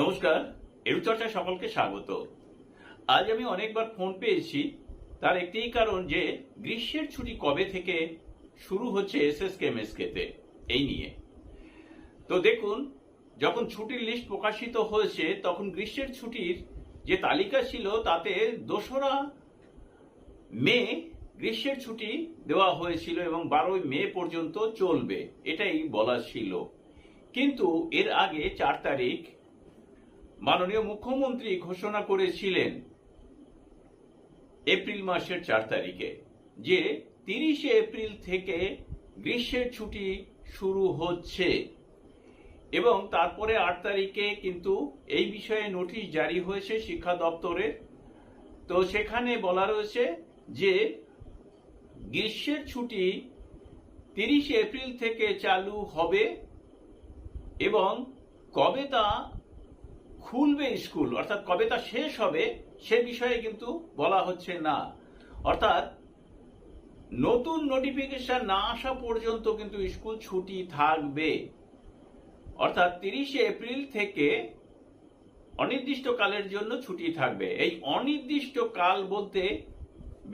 নমস্কার এরুচর্চা সকলকে স্বাগত। আজ আমি অনেকবার ফোন পেয়েছি, তার একটিই কারণ যে গ্রীষ্মের ছুটি কবে থেকে শুরু হচ্ছে এস এস কে তে, এই নিয়ে। তো দেখুন, যখন ছুটির লিস্ট প্রকাশিত হয়েছে, তখন গ্রীষ্মের ছুটির যে তালিকা ছিল, তাতে দোসরা মে গ্রীষ্মের ছুটি দেওয়া হয়েছিল এবং বারোই মে পর্যন্ত চলবে, এটাই বলা ছিল। কিন্তু এর আগে চার তারিখ মাননীয় মুখ্যমন্ত্রী ঘোষণা করেছিলেন এপ্রিল মাসের চার তারিখে যে তিরিশে এপ্রিল থেকে গ্রীষ্মের ছুটি শুরু হচ্ছে এবং তারপরে আট তারিখে কিন্তু এই বিষয়ে নোটিশ জারি হয়েছে শিক্ষা দপ্তরের। তো সেখানে বলা রয়েছে যে গ্রীষ্মের ছুটি তিরিশে এপ্রিল থেকে চালু হবে এবং কবে তা খুলবে স্কুল, অর্থাৎ কবে তা শেষ হবে সে বিষয়ে কিন্তু বলা হচ্ছে না। অর্থাৎ নতুন নোটিফিকেশন না আসা পর্যন্ত কিন্তু স্কুল ছুটি থাকবে। অর্থাৎ তিরিশে এপ্রিল থেকে অনির্দিষ্টকালের জন্য ছুটি থাকবে। এই অনির্দিষ্ট কাল বলতে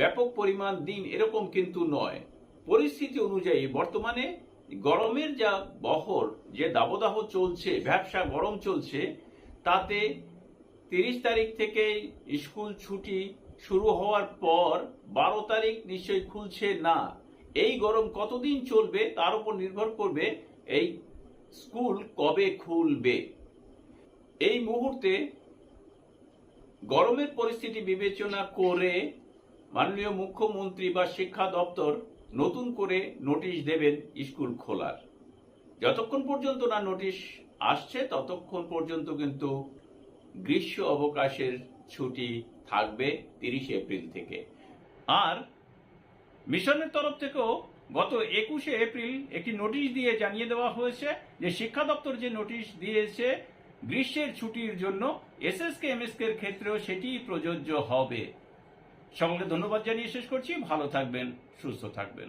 ব্যাপক পরিমাণ দিন এরকম কিন্তু নয়। পরিস্থিতি অনুযায়ী বর্তমানে গরমের যা বহর, যে দাবদাহ চলছে, ব্যবসা গরম চলছে তাতে তিরিশ তারিখ থেকে স্কুল ছুটি শুরু হওয়ার পর বারো তারিখ নিশ্চয়ই খুলছে না। এই গরম কতদিন চলবে তার উপর নির্ভর করবে এই স্কুল কবে খুলবে। এই মুহূর্তে গরমের পরিস্থিতি বিবেচনা করে মাননীয় মুখ্যমন্ত্রী বা শিক্ষা দপ্তর নতুন করে নোটিশ দেবেন স্কুল খোলার। যতক্ষণ পর্যন্ত না নোটিশ আসছে, ততক্ষণ পর্যন্ত কিন্তু গ্রীষ্ম অবকাশের ছুটি থাকবে তিরিশে এপ্রিল থেকে। আর মিশনের তরফ থেকেও গত একুশে এপ্রিল একটি নোটিশ দিয়ে জানিয়ে দেওয়া হয়েছে যে শিক্ষা দপ্তর যে নোটিশ দিয়েছে, গ্রীষ্মের ছুটির জন্য এসএসকে, এমএসকে এর ক্ষেত্রেও সেটি প্রযোজ্য হবে। সকলকে ধন্যবাদ জানিয়ে শেষ করছি। ভালো থাকবেন, সুস্থ থাকবেন।